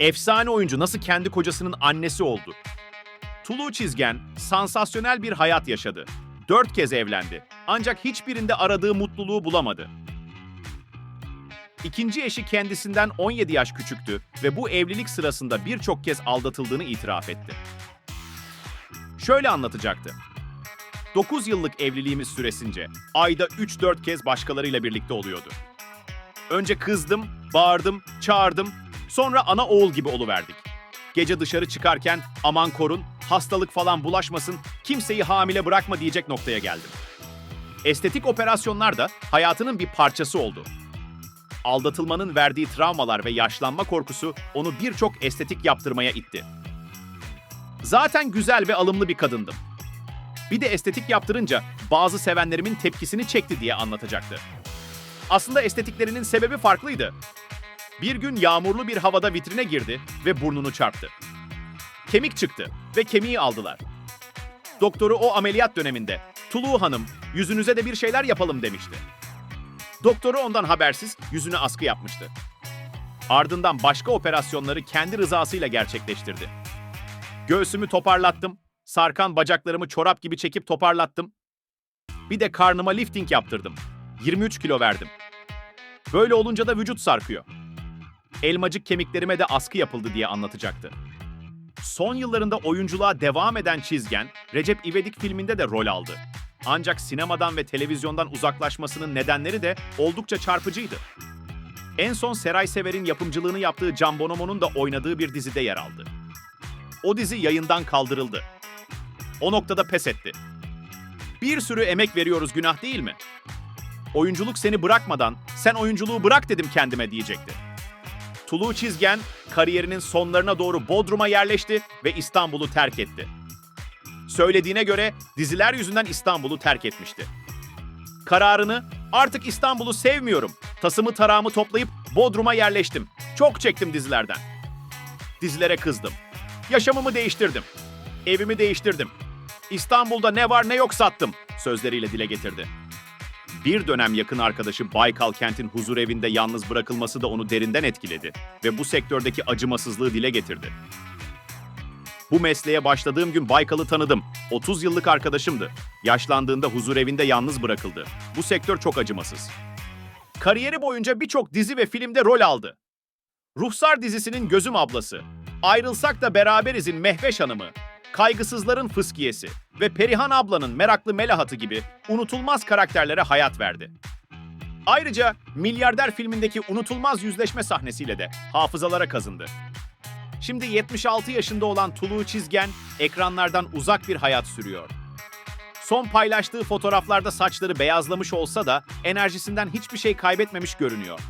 Efsane oyuncu nasıl kendi kocasının annesi oldu? Tulu Çizgen sansasyonel bir hayat yaşadı. Dört kez evlendi. Ancak hiçbirinde aradığı mutluluğu bulamadı. İkinci eşi kendisinden 17 yaş küçüktü ve bu evlilik sırasında birçok kez aldatıldığını itiraf etti. Şöyle anlatacaktı. 9 yıllık evliliğimiz süresince ayda 3-4 kez başkalarıyla birlikte oluyordu. Önce kızdım, bağırdım, çağırdım, sonra ana oğul gibi oluverdik. Gece dışarı çıkarken aman korun, hastalık falan bulaşmasın, kimseyi hamile bırakma diyecek noktaya geldim. Estetik operasyonlar da hayatının bir parçası oldu. Aldatılmanın verdiği travmalar ve yaşlanma korkusu onu birçok estetik yaptırmaya itti. Zaten güzel ve alımlı bir kadındım. Bir de estetik yaptırınca bazı sevenlerimin tepkisini çekti diye anlatacaktı. Aslında estetiklerinin sebebi farklıydı. Bir gün yağmurlu bir havada vitrine girdi ve burnunu çarptı. Kemik çıktı ve kemiği aldılar. Doktoru o ameliyat döneminde Tulu Hanım yüzünüze de bir şeyler yapalım demişti. Doktoru ondan habersiz yüzüne askı yapmıştı. Ardından başka operasyonları kendi rızasıyla gerçekleştirdi. Göğsümü toparlattım, sarkan bacaklarımı çorap gibi çekip toparlattım. Bir de karnıma lifting yaptırdım. 23 kilo verdim. Böyle olunca da vücut sarkıyor. Elmacık kemiklerime de askı yapıldı diye anlatacaktı. Son yıllarında oyunculuğa devam eden Çizgen, Recep İvedik filminde de rol aldı. Ancak sinemadan ve televizyondan uzaklaşmasının nedenleri de oldukça çarpıcıydı. En son Seray Sever'in yapımcılığını yaptığı Can Bonomo'nun da oynadığı bir dizide yer aldı. O dizi yayından kaldırıldı. O noktada pes etti. Bir sürü emek veriyoruz günah değil mi? Oyunculuk seni bırakmadan sen oyunculuğu bırak dedim kendime diyecekti. Tulu Çizgen kariyerinin sonlarına doğru Bodrum'a yerleşti ve İstanbul'u terk etti. Söylediğine göre diziler yüzünden İstanbul'u terk etmişti. Kararını artık İstanbul'u sevmiyorum. Tasımı tarağımı toplayıp Bodrum'a yerleştim. Çok çektim dizilerden. Dizilere kızdım. Yaşamımı değiştirdim. Evimi değiştirdim. İstanbul'da ne var ne yok sattım sözleriyle dile getirdi. Bir dönem yakın arkadaşı Baykal Kent'in huzur evinde yalnız bırakılması da onu derinden etkiledi ve bu sektördeki acımasızlığı dile getirdi. Bu mesleğe başladığım gün Baykal'ı tanıdım. 30 yıllık arkadaşımdı. Yaşlandığında huzur evinde yalnız bırakıldı. Bu sektör çok acımasız. Kariyeri boyunca birçok dizi ve filmde rol aldı. Ruhsar dizisinin gözüm ablası, Ayrılsak da Beraberiz'in Mehveş Hanımı, Kaygısızların Fıskiyesi ve Perihan ablanın Meraklı Melahatı gibi unutulmaz karakterlere hayat verdi. Ayrıca Milyarder filmindeki unutulmaz yüzleşme sahnesiyle de hafızalara kazındı. Şimdi 76 yaşında olan Tulu Çizgen ekranlardan uzak bir hayat sürüyor. Son paylaştığı fotoğraflarda saçları beyazlamış olsa da enerjisinden hiçbir şey kaybetmemiş görünüyor.